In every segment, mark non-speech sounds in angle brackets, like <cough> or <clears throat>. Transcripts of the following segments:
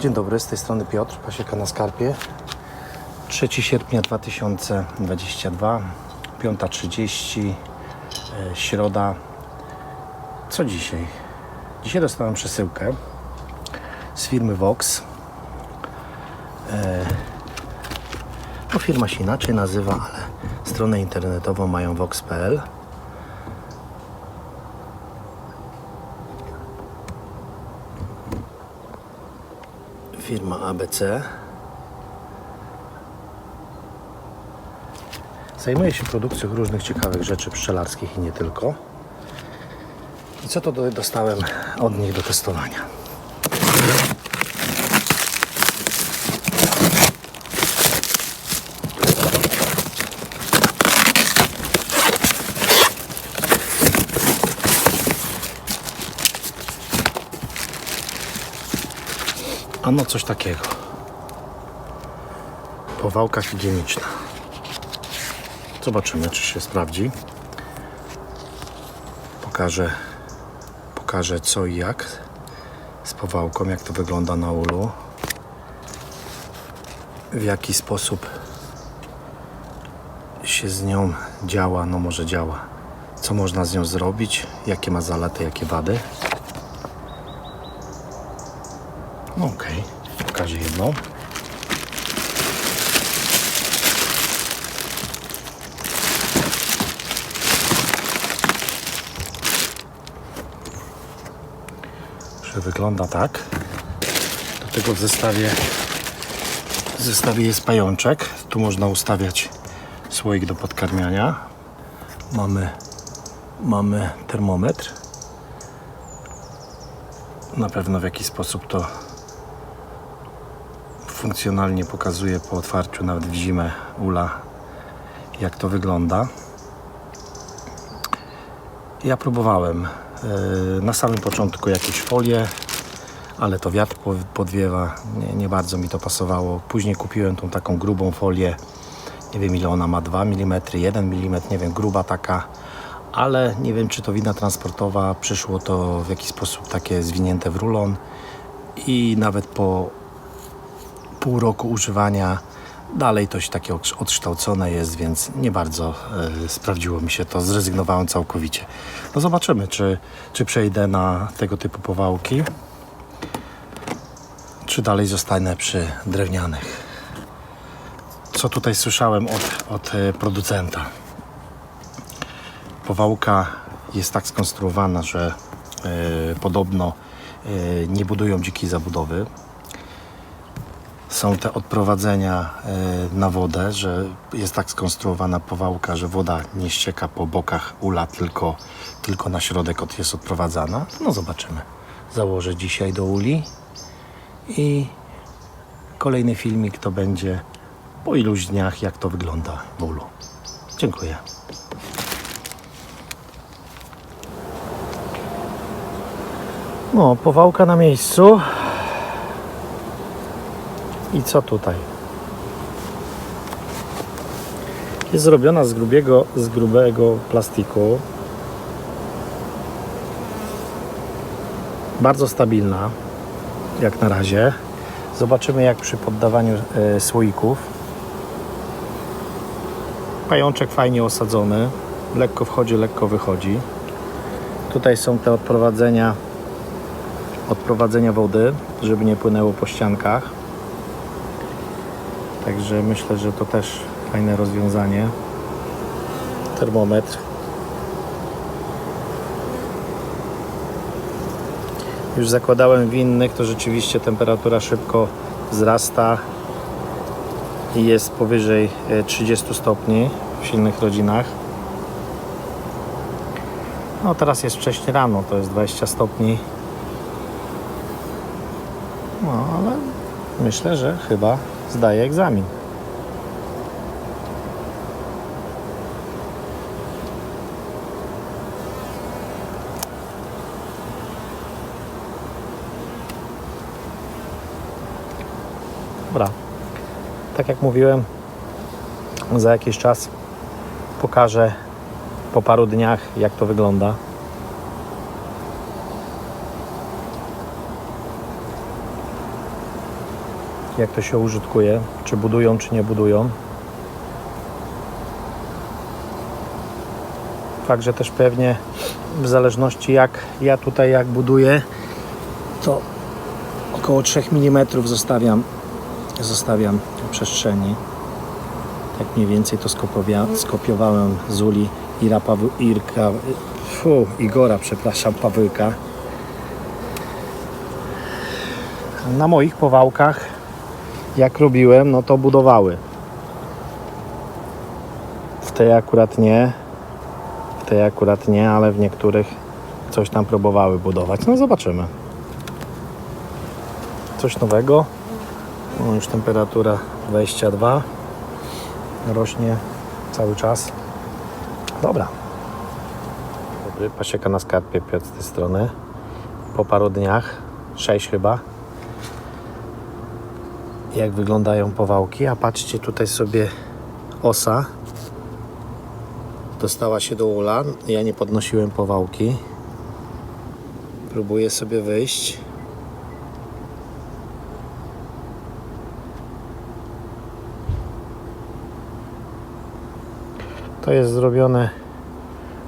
Dzień dobry, z tej strony Piotr, Pasieka na Skarpie. 3 sierpnia 2022, 5.30, e, środa. Co dzisiaj? Dzisiaj dostałem przesyłkę z firmy Vox. E, no, firma się inaczej nazywa, ale stronę internetową mają vox.pl. Firma ABC. Zajmuje się produkcją różnych ciekawych rzeczy pszczelarskich i nie tylko. I co to do- dostałem od nich do testowania? Ano coś takiego. Powałka higieniczna. Zobaczymy, czy się sprawdzi. Pokażę, pokażę co i jak z powałką, jak to wygląda na ulu. W jaki sposób się z nią działa, no może działa. Co można z nią zrobić, jakie ma zalety, jakie wady. No Okej, pokażę jedną. Że wygląda tak. Do tego w zestawie w zestawie jest pajączek. Tu można ustawiać słoik do podkarmiania. Mamy mamy termometr. Na pewno w jakiś sposób to funkcjonalnie pokazuje po otwarciu nawet w zimę ula jak to wygląda. Ja próbowałem e, na samym początku jakieś folie ale to wiatr po- podwiewa nie, nie bardzo mi to pasowało. Później kupiłem tą taką grubą folię nie wiem ile ona ma 2 mm 1 mm nie wiem gruba taka ale nie wiem czy to wina transportowa przyszło to w jakiś sposób takie zwinięte w rulon i nawet po pół roku używania dalej coś takie odks- odkształcone jest, więc nie bardzo e, sprawdziło mi się to. Zrezygnowałem całkowicie. No zobaczymy, czy, czy przejdę na tego typu powałki, czy dalej zostanę przy drewnianych. Co tutaj słyszałem od, od e, producenta? Powałka jest tak skonstruowana, że e, podobno e, nie budują dzikiej zabudowy, są te odprowadzenia e, na wodę, że jest tak skonstruowana powałka, że woda nie ścieka po bokach ula, tylko, tylko na środek od- jest odprowadzana. No zobaczymy. Założę dzisiaj do uli i kolejny filmik to będzie po iluś dniach, jak to wygląda w ulu. Dziękuję. No, powałka na miejscu. I co tutaj? Jest zrobiona z grubiego, z grubego plastiku. Bardzo stabilna, jak na razie. Zobaczymy jak przy poddawaniu e, słoików. Pajączek fajnie osadzony. Lekko wchodzi, lekko wychodzi. Tutaj są te odprowadzenia odprowadzenia wody, żeby nie płynęło po ściankach. Także myślę, że to też fajne rozwiązanie. Termometr. Już zakładałem w innych, to rzeczywiście temperatura szybko wzrasta i jest powyżej e, 30 stopni w silnych rodzinach. No teraz jest wcześnie rano, to jest 20 stopni. No ale myślę, że chyba zdaje egzamin. Dobra. Tak jak mówiłem, za jakiś czas pokażę po paru dniach, jak to wygląda. Jak to się użytkuje, czy budują, czy nie budują. Także też pewnie w zależności jak ja tutaj jak buduję, to około 3 mm zostawiam, zostawiam przestrzeni. Tak mniej więcej to skopowia, skopiowałem z Uli Ira Paweł, Irka, fu, Igora, przepraszam, Pawełka. Na moich powałkach, jak robiłem, no to budowały. W tej akurat nie, w tej akurat nie, ale w niektórych coś tam próbowały budować. No zobaczymy. Coś nowego. No już temperatura 22 rośnie cały czas. Dobra. Dobry, pasieka na skarpie Piotr z tej strony. Po paru dniach, 6 chyba, jak wyglądają powałki. A patrzcie tutaj sobie osa. Dostała się do ula. Ja nie podnosiłem powałki. Próbuję sobie wyjść. To jest zrobiony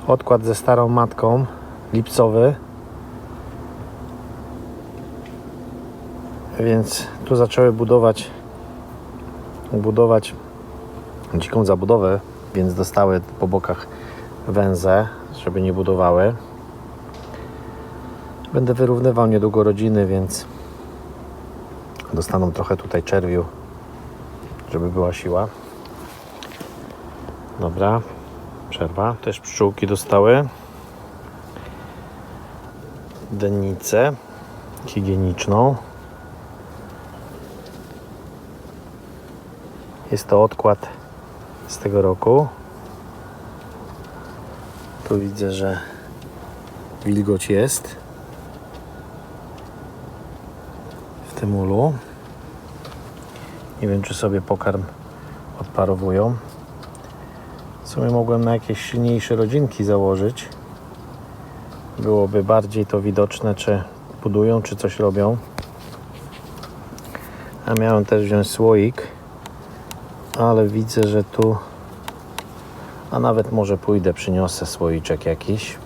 odkład ze starą matką, lipcowy. Więc tu zaczęły budować budować dziką zabudowę, więc dostały po bokach węże, żeby nie budowały. Będę wyrównywał niedługo rodziny, więc dostaną trochę tutaj czerwiu, żeby była siła. Dobra, przerwa. Też pszczółki dostały. Dennicę higieniczną. Jest to odkład z tego roku. Tu widzę, że wilgoć jest w tym ulu. Nie wiem, czy sobie pokarm odparowują. W sumie mogłem na jakieś silniejsze rodzinki założyć. Byłoby bardziej to widoczne, czy budują, czy coś robią. A miałem też wziąć słoik, ale widzę, że tu. A nawet może pójdę, przyniosę słoiczek jakiś.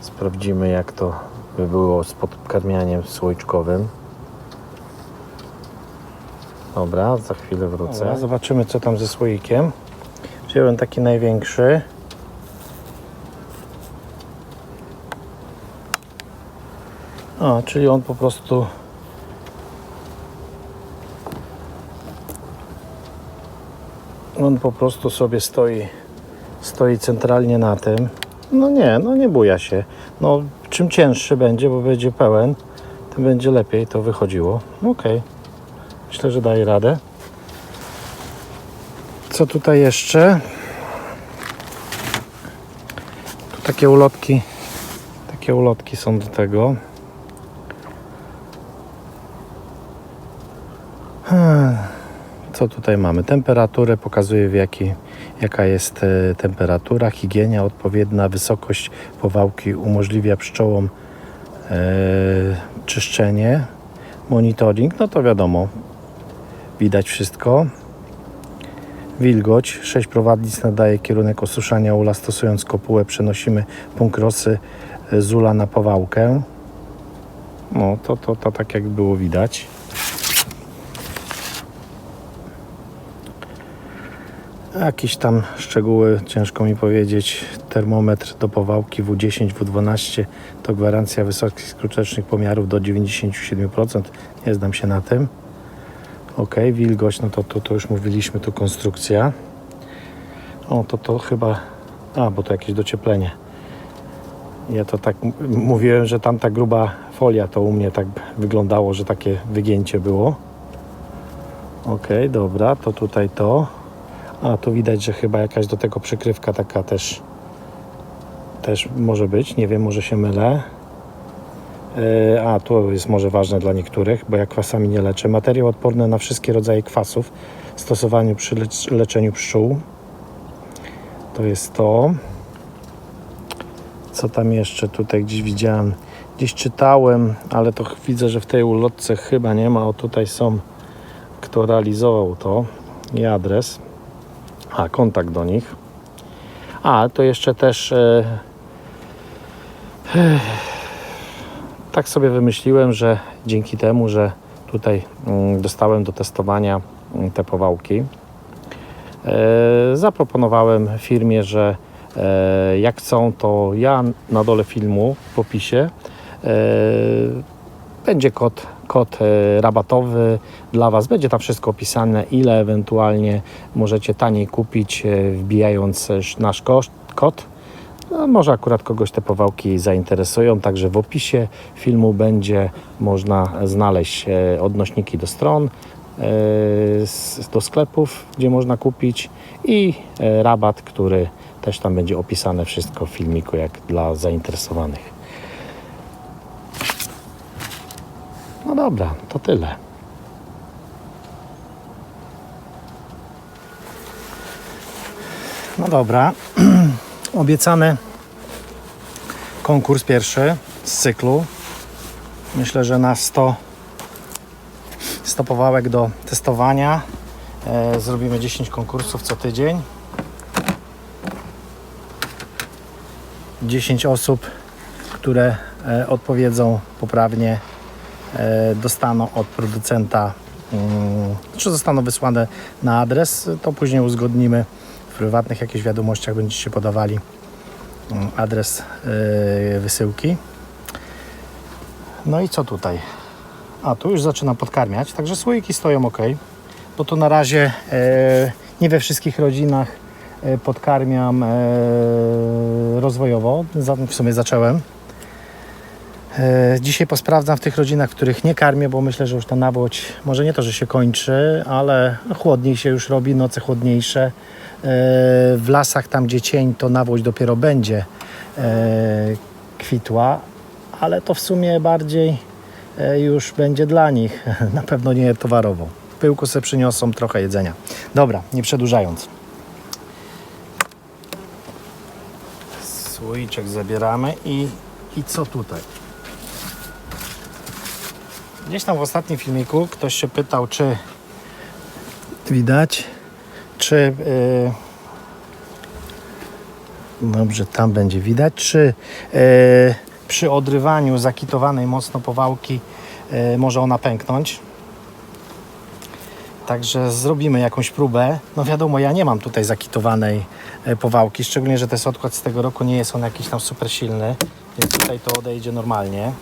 Sprawdzimy, jak to by było z podkarmianiem słoiczkowym. Dobra, za chwilę wrócę. Dobra, zobaczymy, co tam ze słoikiem. Wziąłem taki największy. A, czyli on po prostu on po prostu sobie stoi stoi centralnie na tym. No nie, no nie buja się. No czym cięższy będzie, bo będzie pełen, tym będzie lepiej to wychodziło. Okej. Myślę, że daje radę. Co tutaj jeszcze? Tu takie ulotki. Takie ulotki są do tego. Hmm. Co tutaj mamy? Temperaturę pokazuje w jaki, jaka jest e, temperatura, higienia, odpowiednia wysokość powałki umożliwia pszczołom e, czyszczenie, monitoring, no to wiadomo, widać wszystko. Wilgoć, 6 prowadnic nadaje kierunek osuszania ula, stosując kopułę przenosimy punkt rosy e, z ula na powałkę. No to, to, to tak jak było widać. Jakieś tam szczegóły ciężko mi powiedzieć. Termometr do powałki W10, W12 to gwarancja wysokich skutecznych pomiarów do 97%. Nie znam się na tym. Ok, wilgoć, no to, to, to już mówiliśmy, tu konstrukcja. O, to to chyba... A, bo to jakieś docieplenie. Ja to tak mówiłem, że tam ta gruba folia to u mnie tak wyglądało, że takie wygięcie było. Ok, dobra, to tutaj to. A tu widać, że chyba jakaś do tego przykrywka taka też też może być, nie wiem, może się mylę. Yy, A, tu jest może ważne dla niektórych, bo ja kwasami nie leczę. Materiał odporny na wszystkie rodzaje kwasów stosowaniu przy lecz- leczeniu pszczół. To jest to. Co tam jeszcze tutaj gdzieś widziałem? Gdzieś czytałem, ale to widzę, że w tej ulotce chyba nie ma. O tutaj są kto realizował to i adres. A, kontakt do nich. A, to jeszcze też e, eh, tak sobie wymyśliłem, że dzięki temu, że tutaj mm, dostałem do testowania mm, te powałki, e, zaproponowałem firmie, że e, jak chcą, to ja na dole filmu w opisie e, będzie kod, kod e, rabatowy dla Was. Będzie tam wszystko opisane, ile ewentualnie możecie taniej kupić, e, wbijając e, nasz kod. No, może akurat kogoś te powałki zainteresują, także w opisie filmu będzie można znaleźć odnośniki do stron, do sklepów, gdzie można kupić i rabat, który też tam będzie opisane wszystko w filmiku, jak dla zainteresowanych. No dobra, to tyle. No dobra. <clears throat> Obiecany konkurs pierwszy z cyklu. Myślę, że na 100 100 powałek do testowania. E, zrobimy 10 konkursów co tydzień. 10 osób, które e, odpowiedzą poprawnie, dostaną od producenta, mm, czy zostaną wysłane na adres, to później uzgodnimy w prywatnych jakichś wiadomościach, będziecie podawali mm, adres e, wysyłki. No i co tutaj? A tu już zaczynam podkarmiać, także słoiki stoją ok, bo to na razie e, nie we wszystkich rodzinach e, podkarmiam e, rozwojowo. W sumie zacząłem. E, Dzisiaj posprawdzam w tych rodzinach, których nie karmię, bo myślę, że już ta nawłoć może nie to, że się kończy, ale chłodniej się już robi, noce chłodniejsze. E, W lasach, tam gdzie cień, to nawłoć dopiero będzie e, kwitła, ale to w sumie bardziej już będzie dla nich. <laughs> Na pewno nie towarowo. W pyłku sobie przyniosą trochę jedzenia. Dobra, nie przedłużając. Słoiczek zabieramy i, i co tutaj? Gdzieś tam w ostatnim filmiku ktoś się pytał, czy widać, czy yy, dobrze, tam będzie widać, czy yy, przy odrywaniu zakitowanej mocno powałki yy, może ona pęknąć. Także zrobimy jakąś próbę. No wiadomo, ja nie mam tutaj zakitowanej e, powałki, szczególnie, że ten odkład z tego roku nie jest on jakiś tam super silny, więc tutaj to odejdzie normalnie.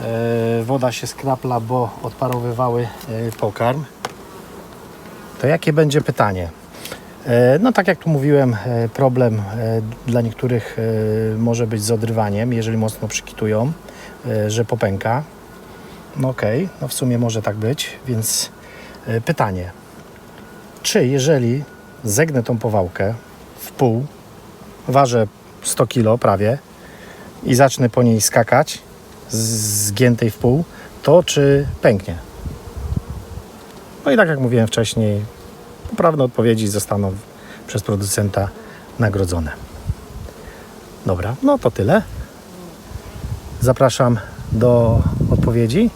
E, Woda się skrapla, bo odparowywały e, pokarm. To jakie będzie pytanie? E, No tak jak tu mówiłem, problem dla niektórych może być z odrywaniem, jeżeli mocno przykitują, że popęka. No okej, no w sumie może tak być, więc pytanie. Czy jeżeli zegnę tą powałkę w pół, ważę 100 kg prawie i zacznę po niej skakać, zgiętej w pół, to czy pęknie? No i tak jak mówiłem wcześniej, poprawne odpowiedzi zostaną przez producenta nagrodzone. Dobra, no to tyle. Zapraszam do odpowiedzi.